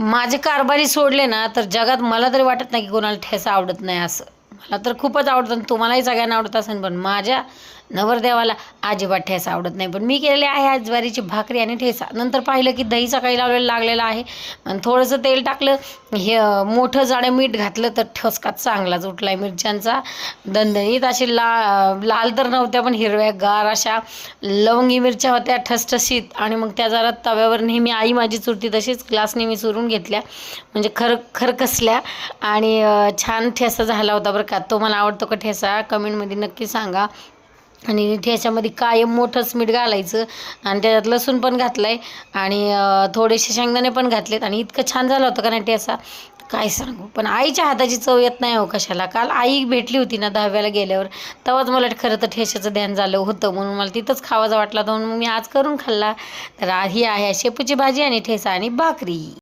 माझे कारभारी सोडले ना तर जगात मला तरी वाटत नाही की कोणाला ठेसा आवडत नाही असं. मला तर खूपच आवडतं आणि तुम्हालाही सगळ्यांना आवडत असेल पण माझ्या नवरदेवाला अजिबात ठेसा आवडत नाही. पण मी केलेले आहे आज ज्वारीची भाकरी आणि ठेसा. नंतर पाहिलं की दही सकाळी लावलेलं लागलेलं आहे. आणि थोडंसं तेल टाकलं हे मोठं जाडं मीठ घातलं तर ठसका चांगलाच उठला आहे मिरच्यांचा. दणदणीत अशी ला लाल तर नव्हत्या पण हिरव्या गार अशा लवंगी मिरच्या होत्या ठसठशीत. आणि मग त्या जरा तव्यावर नेहमी आई माझी चुरती तशीच ग्लासने मी चुरून घेतल्या. म्हणजे खर खरकसल्या. आणि छान ठेसा झाला होता बरं का. तो मला आवडतो का ठेसा? कमेंटमध्ये नक्की सांगा. आणि त्याच्यामध्ये कायम मोठंच मीठ घालायचं आणि त्याच्यात लसूण पण घातलं आहे आणि थोडेसे शेंगदाणे पण घातलेत आणि इतकं छान झालं होतं का नाही ठेसा काय सांगू? पण आईच्या हाताची चव येत नाही हो कशाला. काल आई भेटली होती ना दहाव्याला गेल्यावर तेव्हाच मला खरं तर ठेशाचं ध्यान झालं होतं म्हणून मला तिथंच खावाचं वाटला तर म्हणून मी आज करून खाल्ला. तर ही आहे शेपूची भाजी आणि ठेसा आणि भाकरी.